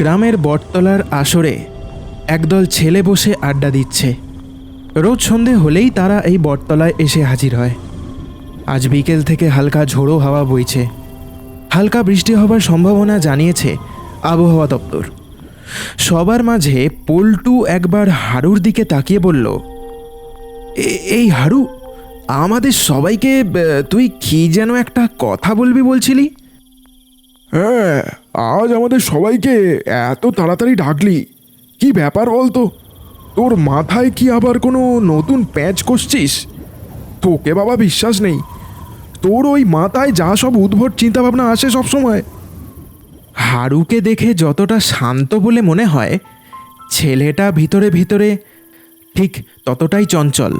গ্রামের বটতলার আসরে একদল ছেলে বসে আড্ডা দিচ্ছে। রোজ সন্ধে হলেই তারা এই বটতলায় এসে হাজির হয়। আজ বিকেল থেকে হালকা ঝোড়ো হাওয়া বইছে। হালকা বৃষ্টি হবার সম্ভাবনা জানিয়েছে আবহাওয়া দপ্তর। সবার মাঝে পল্টু একবার হাড়ুর দিকে তাকিয়ে বলল, "এ- এই হাড়ু আমাদের সবাইকে তুই কি যেন একটা কথা বলবি বলছিলি? হ্যাঁ আজ আমাদের সবাইকে এত তাড়াতাড়ি ডাকলি। কি ব্যাপার বলতো? তোর মাথায় কি আবার কোনো নতুন প্যাঁচ কষছিস? তোকে বাবা বিশ্বাস নেই। তোর ওই মাথায় যা সব উদ্ভট চিন্তাভাবনা আসে সব সময় হারুকে দেখে যতটা শান্ত বলে মনে হয়, ছেলেটা ভিতরে ভিতরে ঠিক ততটাই চঞ্চল।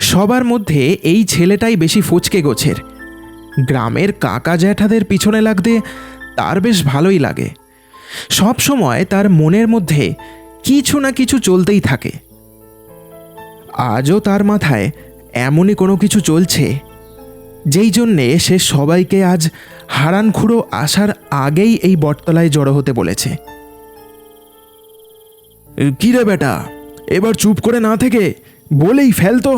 সবার মধ্যে এই ছেলেটাই বেশি ফচকে গোছের। গ্রামের কাকা জ্যাঠাদের পিছনে লাগতে তার বেশ ভালোই লাগে। সব সময় তার মনের মধ্যে কিছু না কিছু চলতেই থাকে। আজও তার মাথায় এমনই কোনো কিছু চলছে, যেই জন্যে সে সবাইকে আজ হারান খুঁড়ো আসার আগেই এই বটতলায় জড়ো হতে বলেছে। কি রে বেটা, এবার চুপ করে না থেকে বলেই ফেল তো।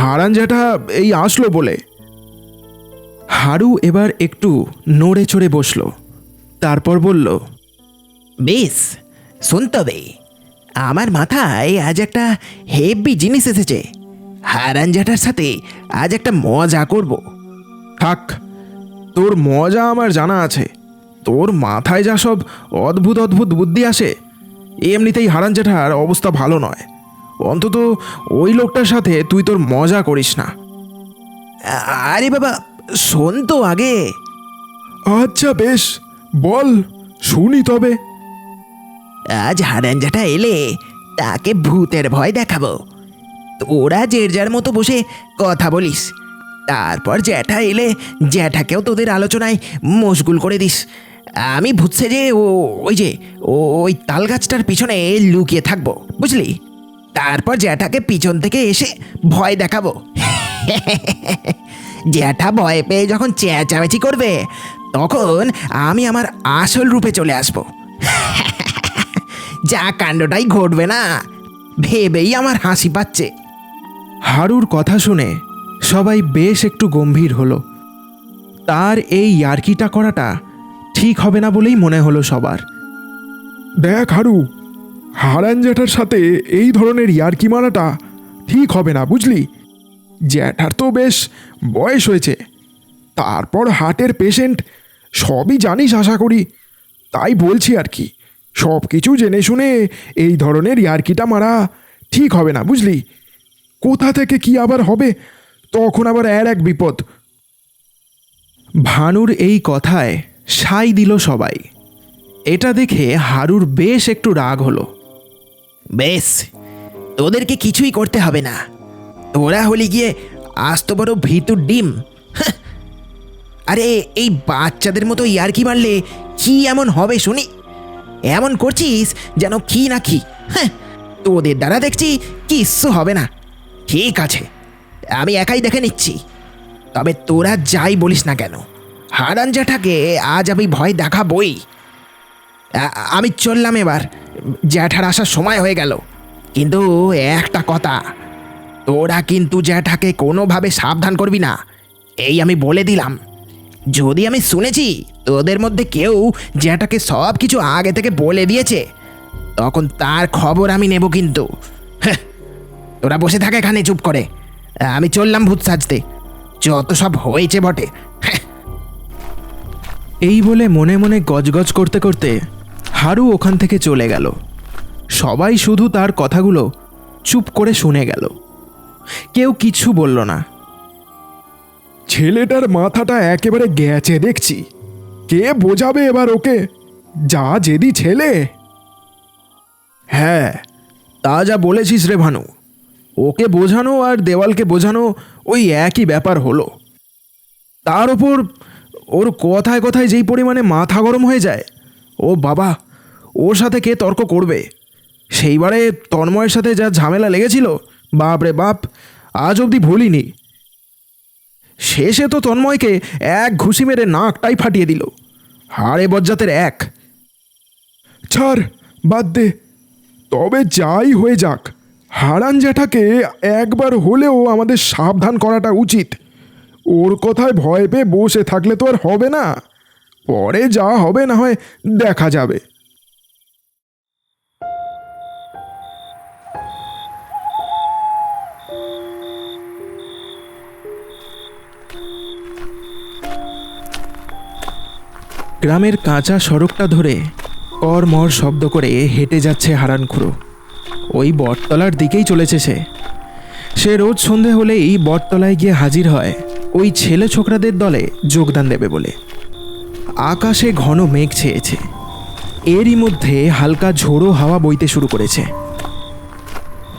হারান জ্যাঠা এই আসলো বলে। হারু এবার একটু নড়ে চড়ে বসল। তারপর বলল বেশ শোন তবে আমার মাথায় আজ একটা হেভি জিনিস এসেছে। হারান জ্যাঠার সাথে আজ একটা মজা করব। থাক তোর মজা আমার জানা আছে। তোর মাথায় যা সব অদ্ভুত অদ্ভুত বুদ্ধি আসে এমনিতেই হারান জেঠার অবস্থা ভালো নয়। অন্তত ওই লোকটার সাথে তুই তোর মজা করিস না। আরে বাবা শোন তো আগে। আচ্ছা বেশ। বল শুনি তবে। আজ হারান জ্যাঠা এলে তাকে ভূতের ভয় দেখাবো। তোরা যে যার মতো বসে কথা বলিস। তারপর জ্যাঠা এলে জ্যাঠাকেও তোদের আলোচনায় মশগুল করে দিস। আমি ভুতছে যে ও ওই যে ওই তাল গাছটার পিছনে লুকিয়ে থাকব বুঝলি? তারপর জ্যাঠাকে পিছন থেকে এসে ভয় দেখাবো। জ্যাঠা ভয় পেয়ে যখন চেঁচামেচি করবে তখন আমি আমার আসল রূপে চলে আসব। যা কাণ্ডটাই ঘটবে না ভেবেই আমার হাসি পাচ্ছে। হারুর কথা শুনে সবাই বেশ একটু গম্ভীর হলো। তার এই ইয়ার্কিটা করাটা ঠিক হবে না বলেই মনে হলো সবার। দেখ হারু হারান জ্যাঠার সাথে এই ধরনের ইয়ার্কি মারাটা ঠিক হবে না বুঝলি? জ্যাঠার তো বেশ বয়স হয়েছে। তারপর হার্টের পেশেন্ট সবই জানিস আশা করি। তাই বলছি আর কি, সব কিছু জেনে শুনে এই ধরনের ইয়ার্কিটা মারা ঠিক হবে না, বুঝলি? কোথা থেকে কি আবার হবে, তখন আবার এর এক বিপদ। ভানুর এই কথায় সাই দিল সবাই। এটা দেখে হারুর বেশ একটু রাগ হলো। বেশ, তোদেরকে কিছুই করতে হবে না। তোরা হলি গিয়ে আস্ত বড় ভিতুর ডিম। আরে, এই বাচ্চাদের মতো ইয়ারকি মারলে কি এমন হবে শুনি? এমন করছিস যেন কি না কি। হ্যাঁ তোদের দ্বারা দেখছি কিচ্ছু হবে না। ঠিক আছে, আমি একাই দেখে নিচ্ছি। তবে তোরা যাই বলিস না কেন। হারান জ্যাঠাকে আজ আমি ভয় দেখাবই। আ- আমি চললাম এবার। জ্যাঠার আসার সময় হয়ে গেল। কিন্তু একটা কথা তোরা কিন্তু জ্যাঠাকে কোনোভাবে সাবধান করবি না। এই আমি বলে দিলাম। যদি আমি শুনেছি তোদের মধ্যে কেউ জ্যাঠাকে সব কিছু আগে থেকে বলে দিয়েছে তখন তার খবর আমি নেব কিন্তু। হ্যাঁ, তোরা বসে থাকে এখানে চুপ করে। আমি চললাম ভূত সাজতে। যত সব হয়েছে বটে। হ্যাঁ। এই বলে মনে মনে গজগজ করতে করতে হারু ওখান থেকে চলে গেল। সবাই শুধু তার কথাগুলো চুপ করে শুনে গেল। কেউ কিছু বলল না। ছেলেটার মাথাটা একেবারে গেছে দেখছি। কে বোঝাবে এবার ওকে? যা জেদি ছেলে। হ্যাঁ তা যা বলেছিস রে ভানু। ওকে বোঝানো আর দেওয়ালকে বোঝানো ওই একই ব্যাপার হলো। তার ওপর ওর কথায় কথায় যেই পরিমাণে মাথা গরম হয়ে যায় ও বাবা ওর সাথে কে তর্ক করবে? সেইবারে তন্ময়ের সাথে যা ঝামেলা লেগেছিল বাপ রে বাপ, আজ অবধি ভুলিনি। শেষে তো তন্ময়কে এক ঘুষি মেরে নাকটাই ফাটিয়ে দিল। হাড়ে বজ্জাতের এক। ছাড়, বাদ দে। তবে যাই হয়ে যাক, হারান জ্যাঠাকে একবার হলেও আমাদের সাবধান করাটা উচিত। ওর কথায় ভয় পেয়ে বসে থাকলে তো আর হবে না। পরে যা হবে না হয় দেখা যাবে। গ্রামের কাঁচা সড়কটা ধরে করমর শব্দ করে হেঁটে যাচ্ছে হারানখুড়ো ওই বটতলার দিকেই চলেছে সে। সে রোজ সন্ধে হলেই বটতলায় গিয়ে হাজির হয় ওই ছেলে ছোকরাদের দলে যোগদান দেবে বলে। আকাশে ঘন মেঘ ছেয়েছে। এরই মধ্যে হালকা ঝোড়ো হাওয়া বইতে শুরু করেছে।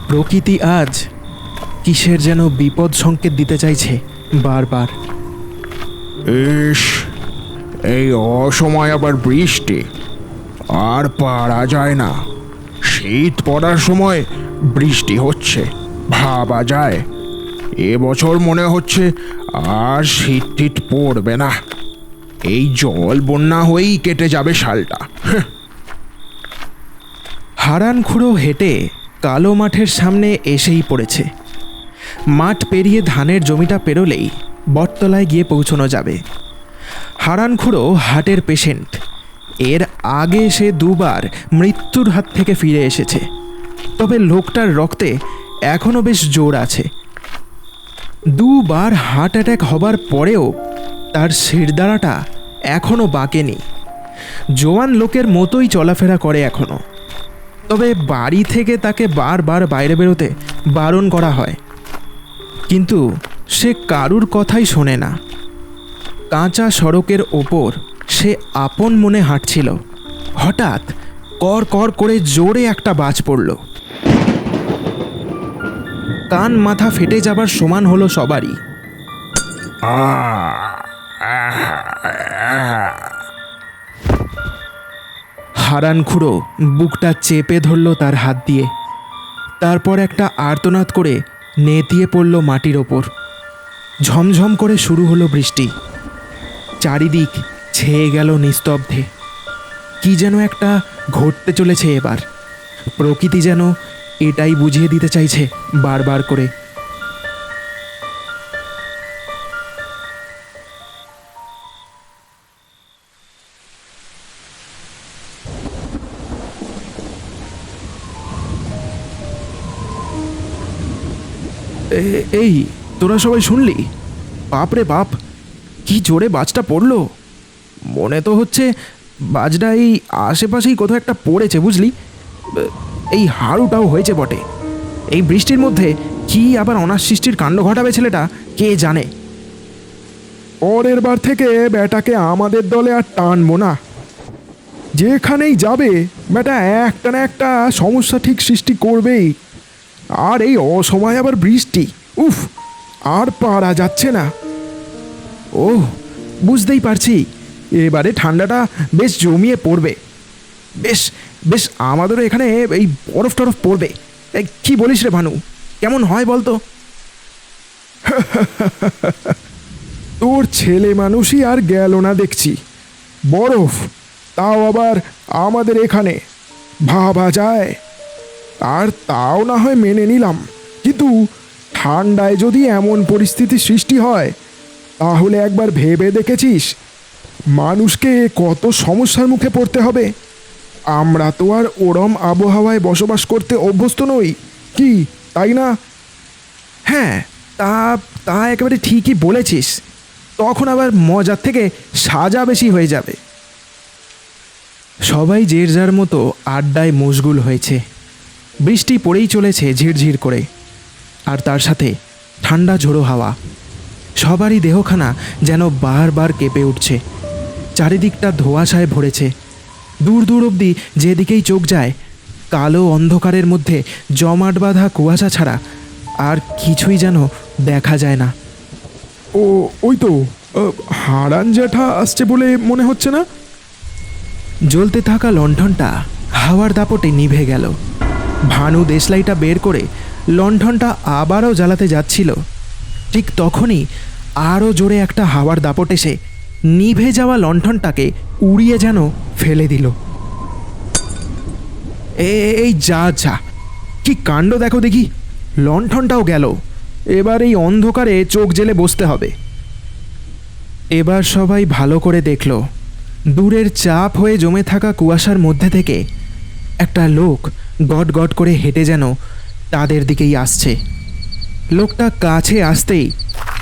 প্রকৃতি আজ কিসের যেন বিপদ সংকেত দিতে চাইছে বারবার। এই অসময় আবার বৃষ্টি। আর পারা যায় না। শীত পড়ার সময় বৃষ্টি হচ্ছে, ভাবা যায়। এবছর মনে হচ্ছে আর শীত টিট পড়বে না। এই জল বন্যা হয়েই কেটে যাবে শালটা। হারান খুঁড়ো হেঁটে কালো মাঠের সামনে এসেই পড়েছে। মাঠ পেরিয়ে ধানের জমিটা পেরোলেই বটতলায় গিয়ে পৌঁছানো যাবে। হারান খুঁড়ো হার্টের পেশেন্ট। এর আগে সে দুবার মৃত্যুর হাত থেকে ফিরে এসেছে। তবে লোকটার রক্তে এখনও বেশ জোর আছে। দুবার হার্ট অ্যাটাক হবার পরেও তার শিরদাঁড়াটা এখনও বাঁকেনি। জোয়ান লোকের মতোই চলাফেরা করে এখনও তবে বাড়ি থেকে তাকে বারবার বাইরে বেরোতে বারণ করা হয়। কিন্তু সে কারুর কথাই শোনে না। কাঁচা সড়কের ওপর সে আপন মনে হাঁটছিল। হঠাৎ কর কর করে জোরে একটা বাজ পড়ল। কান মাথা ফেটে যাবার সমান হলো সবারই। হারান খুঁড়ো বুকটা চেপে ধরল তার হাত দিয়ে। তারপর একটা আর্তনাদ করে নেতিয়ে পড়ল মাটির ওপর। ঝমঝম করে শুরু হলো বৃষ্টি। চারিদিক ছেয়ে গেল নিস্তব্ধে। কি যেন একটা ঘটতে চলেছে এবার। প্রকৃতি যেন এটাই বুঝিয়ে দিতে চাইছে বারবার করে। এই, তোরা সবাই শুনলি? বাপ রে বাপ কি জোরে বাজটা পড়ল? মনে তো হচ্ছে বাজটা এই আশেপাশেই কোথাও একটা পড়েছে, বুঝলি? এই হাড়ুটাও হয়েছে বটে। এই বৃষ্টির মধ্যে কি আবার অনার সৃষ্টির কাণ্ড ঘটাবে ছেলেটা, কে জানে? পরের বার থেকে ব্যাটাকে আমাদের দলে আর টানবো না। যেখানেই যাবে, ব্যাটা একটা না একটা সমস্যা ঠিক সৃষ্টি করবেই। আর এই অসময় আবার বৃষ্টি, উফ, আর পারা যাচ্ছে না। ও বুঝতেই পারছি। এবারে ঠান্ডাটা বেশ জমিয়ে পড়বে। বেশ বেশ আমাদেরও এখানে এই বরফ টরফ পড়বে। কি বলিস রে ভানু, কেমন হয় বলতো? তোর ছেলে মানুষই আর গেল না দেখছি। বরফ, তাও আবার আমাদের এখানে। ভাবা যায়। আর তাও না হয় মেনে নিলাম। কিন্তু ঠান্ডায় যদি এমন পরিস্থিতি সৃষ্টি হয় তাহলে একবার ভেবে দেখেছিস? মানুষকে কত সমস্যার মুখে পড়তে হবে। আমরা তো আর ওরম আবহাওয়ায় বসবাস করতে অভ্যস্ত নই। কি, তাই না? হ্যাঁ তা তা একেবারে ঠিকই বলেছিস। তখন আবার মজার থেকে সাজা বেশি হয়ে যাবে। সবাই যে যার মতো আড্ডায় মশগুল হয়েছে। বৃষ্টি পড়েই চলেছে ঝিরঝির করে। আর তার সাথে ঠান্ডা ঝোড়ো হাওয়া। সবারই দেহখানা যেন বারবার কেঁপে উঠছে। চারিদিকটা ধোঁয়াশায় ভরেছে। দূর দূর অবধি যেদিকেই চোখ যায় কালো অন্ধকারের মধ্যে জমাট বাঁধা কুয়াশা ছাড়া আর কিছুই যেন দেখা যায় না। ও ওই তো হারান জ্যাঠা আসছে বলে মনে হচ্ছে না? জ্বলতে থাকা লণ্ঠনটা হাওয়ার দাপটে নিভে গেল। ভানু দেশলাইটা বের করে লণ্ঠনটা আবারও জ্বালাতে যাচ্ছিল। ঠিক তখনই আরও জোরে একটা হাওয়ার দাপট এসে নিভে যাওয়া লণ্ঠনটাকে উড়িয়ে যেন ফেলে দিল। এই যা যা। কি কাণ্ড দেখো দেখি। লণ্ঠনটাও গেল। এবার এই অন্ধকারে চোখ জেলে বসতে হবে। এবার সবাই ভালো করে দেখল, দূরের চাপ হয়ে জমে থাকা কুয়াশার মধ্যে থেকে একটা লোক গট গট করে হেঁটে যেন তাদের দিকেই আসছে। লোকটা কাছে আসতেই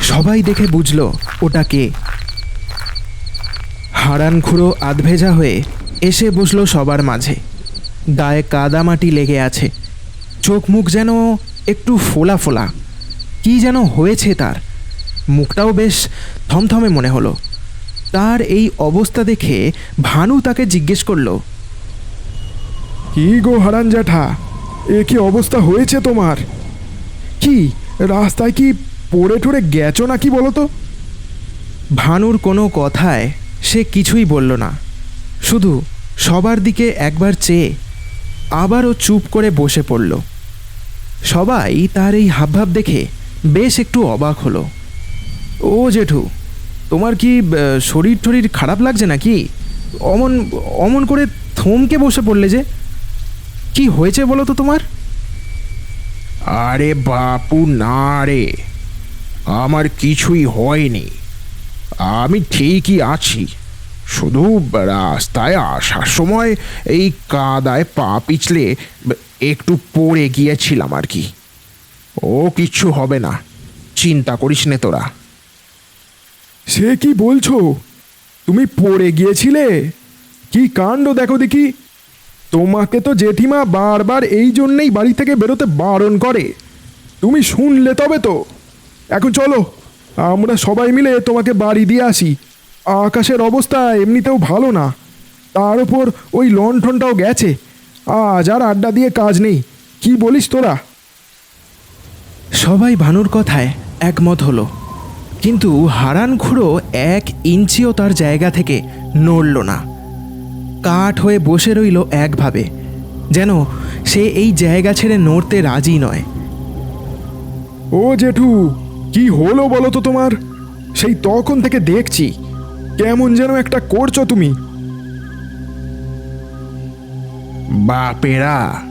সবাই দেখে বুঝল ওটা কে। হারান খুঁড়ো আধভেজা হয়ে এসে বসল সবার মাঝে। গায়ে কাদামাটি লেগে আছে। চোখ মুখ যেন একটু ফোলা ফোলা। কি যেন হয়েছে তার। মুখটাও বেশ থমথমে মনে হলো। তার এই অবস্থা দেখে ভানু তাকে জিজ্ঞেস করল, কি গো হারান জ্যাঠা এ কি অবস্থা হয়েছে তোমার? কি? রাস্তায় কি পড়ে টড়ে গেছো নাকি বলো তো? ভানুর কোনো কথায় সে কিছুই বলল না। শুধু সবার দিকে একবার চেয়ে আবারও চুপ করে বসে পড়ল। সবাই তার এই হাবভাব দেখে বেশ একটু অবাক হলো। ও জেঠু, তোমার কি শরীর টরীর খারাপ লাগছে নাকি? অমন অমন করে থমকে বসে পড়লে যে। কি হয়েছে বলো তো তোমার? আরে বাপু, না রে। আমার কিছুই হয়নি। আমি ঠিকই আছি। শুধু রাস্তায় আসার সময় এই কাদায় পা পিছলে একটু পড়ে গিয়েছিলাম আর কি। ও কিচ্ছু হবে না। চিন্তা করিস নে তোরা। সে কি বলছো? তুমি পড়ে গিয়েছিলে? কি কাণ্ড দেখো দেখি। তোমাকে তো জেঠিমা বারবার এই জন্যেই বাড়ি থেকে বেরোতে বারণ করে। তুমি শুনলে তবে তো। এখন চলো, আমরা সবাই মিলে তোমাকে বাড়ি দিয়ে আসি। আকাশের অবস্থা এমনিতেও ভালো না। তার উপর ওই লণ্ঠনটাও গেছে। আজ আর আড্ডা দিয়ে কাজ নেই। কি বলিস তোরা? সবাই ভানুর কথায় একমত হলো। কিন্তু হারান খুঁড়ো এক ইঞ্চিও তার জায়গা থেকে নড়ল না। কাঠ হয়ে বসে রইল একভাবে যেন সে এই জায়গা ছেড়ে নড়তে রাজি নয়। ও জেঠু কি হলো বলো তো তোমার? সেই তখন থেকে দেখছি কেমন যেন একটা করছ তুমি। বাপেরা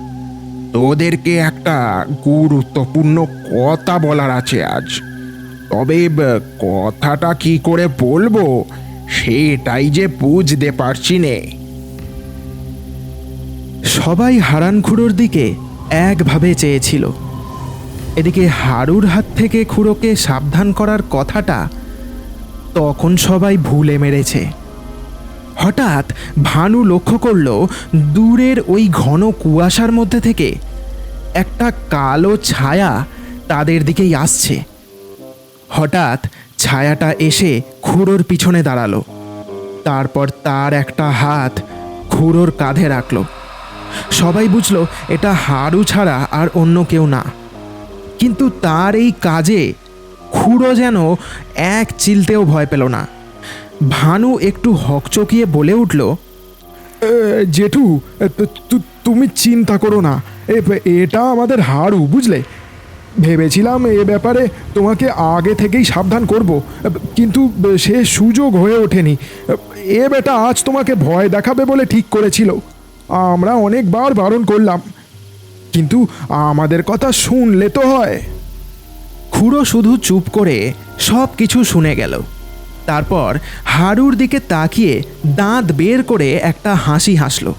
তোদেরকে একটা গুরুত্বপূর্ণ কথা বলার আছে আজ। তবে কথাটা কি করে বলব সেটাই যে বুঝতে পারছি নে। সবাই হারান খুঁড়োর দিকে একভাবে চেয়েছিল। এদিকে হারুর হাত থেকে খুঁড়োকে সাবধান করার কথাটা তখন সবাই ভুলে মেরেছে। হঠাৎ ভানু লক্ষ্য করল, দূরের ওই ঘন কুয়াশার মধ্যে থেকে একটা কালো ছায়া তাদের দিকেই আসছে। হঠাৎ ছায়াটা এসে খুঁড়োর পিছনে দাঁড়াল। তারপর তার একটা হাত খুঁড়োর কাঁধে রাখল। সবাই বুঝলো এটা হাড়ু ছাড়া আর অন্য কেউ না। কিন্তু তার এই কাজে খুঁড়ো যেন এক চিলতেও ভয় পেল না। ভানু একটু হকচকিয়ে বলে উঠল জেঠু তুমি চিন্তা করো না। এটা আমাদের হাড়ু, বুঝলে? ভেবেছিলাম এ ব্যাপারে তোমাকে আগে থেকেই সাবধান করব, কিন্তু সে সুযোগ হয়ে ওঠেনি। এ বেটা আজ তোমাকে ভয় দেখাবে বলে ঠিক করেছিল। আমরা অনেকবার বারণ করলাম। কিন্তু আমাদের কথা শুনলে তো হয়। খুঁড়ো শুধু চুপ করে সব কিছু শুনে গেল। তারপর হাড়ুর দিকে তাকিয়ে দাঁত বের করে একটা হাসি হাসল।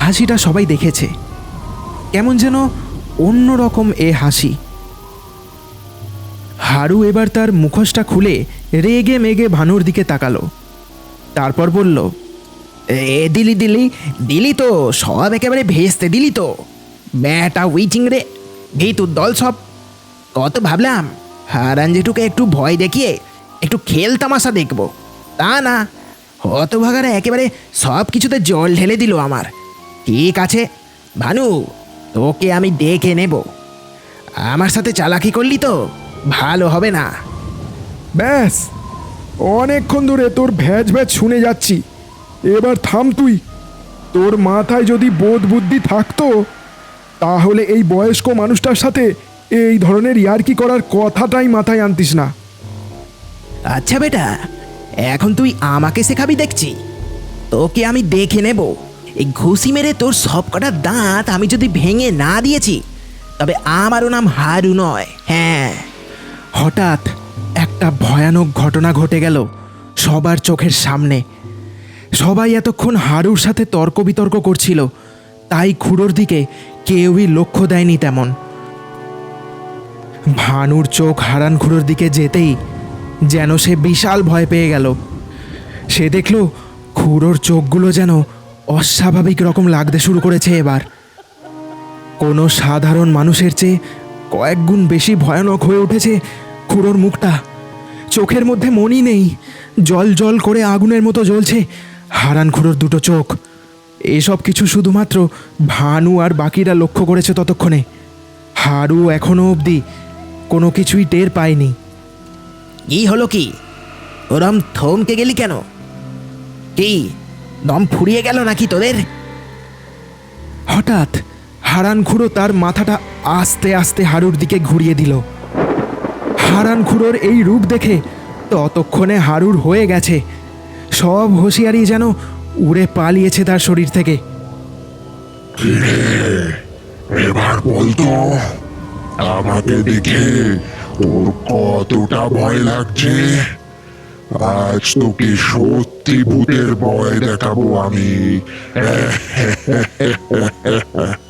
হাসিটা সবাই দেখেছে। কেমন যেন অন্যরকম এ হাসি। হাড়ু এবার তার মুখোশটা খুলে রেগে মেগে ভানুর দিকে তাকালো। তারপর বলল এ দিলি দিলি দিলি তো, সব একেবারে ভেস্তে দিলি তো। ব্যাটা উইচিং রে ভিতুর দল সব। কত ভাবলাম, হারান জেঠুকে একটু ভয় দেখিয়ে, একটু খেল তামাশা দেখব। তা না, হতভাগারা একেবারে সব কিছুতে জল ঢেলে দিল আমার। ঠিক আছে, ভানু, তোকে আমি দেখে নেব। আমার সাথে চালাকি করলি তো, ভালো হবে না। ব্যাস, অনেকক্ষণ ধরে তোর ভ্যাজ ভ্যাজ শুনে যাচ্ছি। এবার থাম তুই। তোর মাথায় যদি বোধ বুদ্ধি থাকতো তাহলে এই বয়স্ক মানুষটার সাথে এই ধরনের ইয়ার্কি করার কথাটাই মাথায় আনতিস না। আচ্ছা বেটা এখন তুই আমাকে শেখাবি দেখছি। তোকে আমি দেখে নেব। এই ঘুষি মেরে তোর সব কটা দাঁত আমি যদি ভেঙে না দিয়েছি তবে আমারও নাম হারু নয়। হ্যাঁ। হঠাৎ একটা ভয়ানক ঘটনা ঘটে গেল সবার চোখের সামনে। সবাই এতক্ষণ হাড়ুর সাথে তর্ক বিতর্ক করছিল। তাই খুড়োর দিকে কেউই লক্ষ্য দেয়নি তেমন। ভানুর চোখ হারান খুড়োর দিকে যেতেই যেন সে বিশাল ভয় পেয়ে গেল। সে দেখল খুড়োর চোখগুলো যেন অস্বাভাবিক রকম লাগতে শুরু করেছে এবার। কোনো সাধারণ মানুষের চেয়ে কয়েক গুণ বেশি ভয়ানক হয়ে উঠেছে খুড়োর মুখটা। চোখের মধ্যে মনই নেই। জল জল করে আগুনের মতো জ্বলছে। হারান খুড়োর দুটো চোখ। এসব কিছু শুধুমাত্র ভানু আর বাকিরা লক্ষ্য করেছে ততক্ষণে। হারু এখনও অবধি কোনো কিছুই টের পায়নি। কি হলো কি? ওরম থমকে গেলি কেন? কি দম ফুরিয়ে গেল নাকি তোদের? হঠাৎ হারান খুড়ো তার মাথাটা আস্তে আস্তে হারুর দিকে ঘুরিয়ে দিল। হারান খুড়োর এই রূপ দেখে ততক্ষণে হারুর হয়ে গেছে। সব হুঁশিয়ারি যেন উড়ে পালিয়েছে তার শরীর থেকে। এবার বলতো, আমাকে দেখে তোর কতটা ভয় লাগছে। আজ তোকে সত্যি ভূতের ভয় দেখাবো আমি।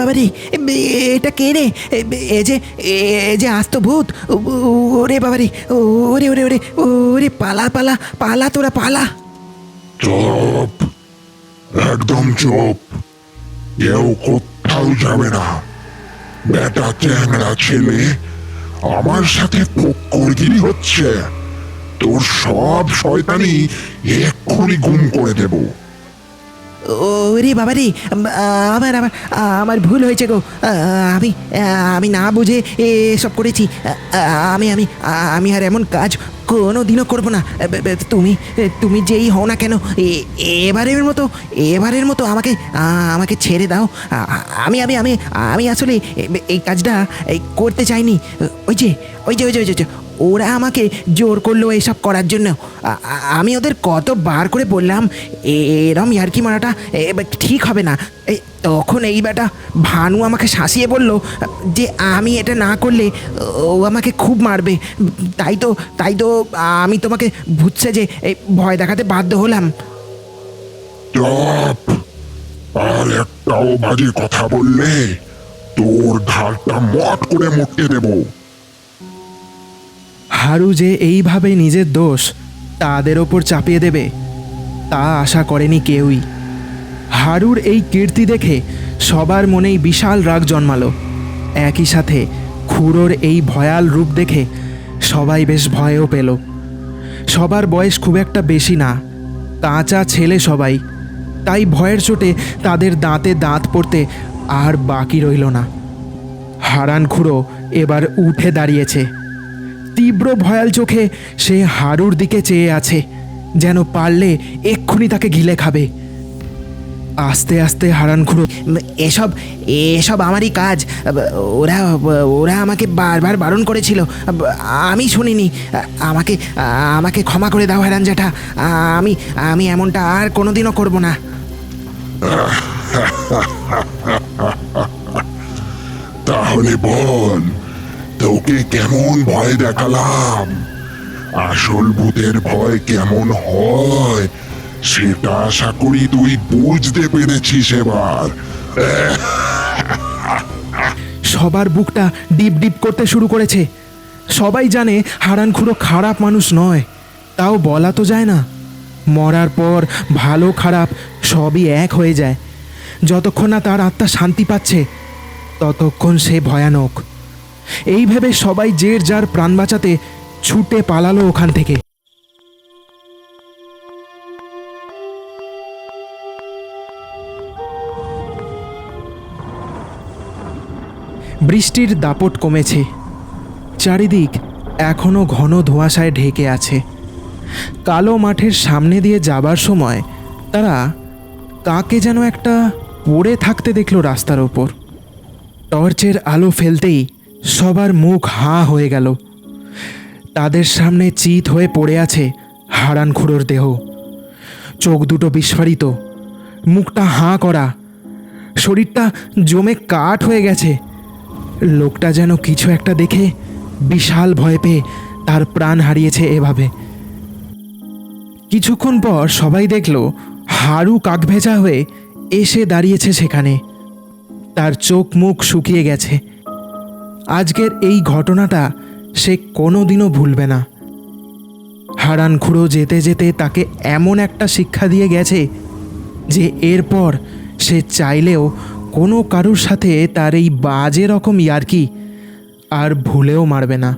ওরে বাবা রে এটা কে রে? এ যে এ যে আস্ত ভূত। ওরে বাবা রে ওরে ওরে ওরে ওরে পালা পালা পালা তোরা, পালা। চুপ, একদম চুপ। কেউ কোথাও যাবে না। বেটা চ্যাংড়া ছেলে, আমার সাথে ফক্করগিরি হচ্ছে। তোর সব শয়তানি এক্ষুনি গুম করে দেবো। ওরে বাবা রে আমার আমার আমার ভুল হয়েছে গো। আমি আমি না বুঝে এসব করেছি। আমি আমি আমি আর এমন কাজ কোনো দিনও করব না। তুমি তুমি যেই হও না কেন এবারের মতো এবারের মতো আমাকে আমাকে ছেড়ে দাও। আমি আমি আমি আমি আসলে এই কাজটা করতে চাইনি। ওই যে ওই যে ওই যে ওই যে, ওরা আমাকে জোর করল এইসব করার জন্য। আমি ওদের কতবার করে বললাম এরম ইয়ার্কি মারাটা ঠিক হবে না। তখন এই বেটা ভানু আমাকে শাসিয়ে বলল যে আমি এটা না করলে ও আমাকে খুব মারবে। তাই তো তাই তো আমি তোমাকে বুঝছে যে এই ভয় দেখাতে বাধ্য হলাম। চুপ। আর একটাও বাজে কথা বললে তোর ঘাড়টা মট করে মুটকে দেবো। হারু যে এইভাবে নিজের দোষ তাদের ওপর চাপিয়ে দেবে তা আশা করেনি কেউই। হারুর এই কীর্তি দেখে সবার মনেই বিশাল রাগ জন্মালো। একই সাথে খুড়োর এই ভয়াল রূপ দেখে সবাই বেশ ভয়ও পেল। সবার বয়স খুব একটা বেশি না, কাঁচা ছেলে সবাই, তাই ভয়ের চোটে তাদের দাঁতে দাঁত পড়তে আর বাকি রইল না। হারান খুড়ো এবার উঠে দাঁড়িয়েছে। তীব্র ভয়াল চোখে সে হারুর দিকে চেয়ে আছে, যেন পারলে এক্ষুনি তাকে গিলে খাবে। আস্তে আস্তে হারান খুঁড়ো। এসব এসব আমারই কাজ। ওরা ওরা আমাকে বারবার বারণ করেছিল। আমি শুনিনি। আমাকে আমাকে ক্ষমা করে দাও হেরান জ্যাঠা। আমি আমি এমনটা আর কোনোদিনও করব না। তাহলে বল, তোকে কেমন ভয় দেখালাম? আসল ভূতের ভয় কেমন হয়? সেটা আশা করি তুই বুঝতে পেরেছিস এবার। সবার বুকটা ডিপ ডিপ করতে শুরু করেছে। সবাই জানে হারান খুঁড়ো খারাপ মানুষ নয়। তাও বলা তো যায় না। মরার পর ভালো খারাপ সবই এক হয়ে যায়। যতক্ষণ না তার আত্মা শান্তি পাচ্ছে, ততক্ষণ সে ভয়ানক। এই ভেবে সবাই জের যার প্রাণ বাঁচাতে ছুটে পালালো ওখান থেকে। বৃষ্টির দাপট কমেছে। চারিদিক এখনও ঘন ধোঁয়াশায় ঢেকে আছে। কালো মাঠের সামনে দিয়ে যাবার সময় তারা কাকে যেন একটা পড়ে থাকতে দেখল রাস্তার ওপর। টর্চের আলো ফেলতেই সবার মুখ হাঁ হয়ে গেল। তাদের সামনে চিত হয়ে পড়ে আছে হারান খুঁড়োর দেহ। চোখ দুটো বিস্ফারিত, মুখটা হাঁ করা, শরীরটা জমে কাঠ হয়ে গেছে। লোকটা যেন কিছু একটা দেখে বিশাল ভয় পেয়ে তার প্রাণ হারিয়েছে এভাবে। কিছুক্ষণ পর সবাই দেখল হাড়ু কাকভেজা হয়ে এসে দাঁড়িয়েছে সেখানে। তার চোখ মুখ শুকিয়ে গেছে। আজকের এই ঘটনাটা সে কোনোদিনও ভুলবে না। হারান খুঁড়ো যেতে যেতে তাকে এমন একটা শিক্ষা দিয়ে গেছে যে এরপর সে চাইলেও কোনো কারুর সাথে তার এই বাজে রকম ইয়ার্কি আর ভুলেও মারবে না।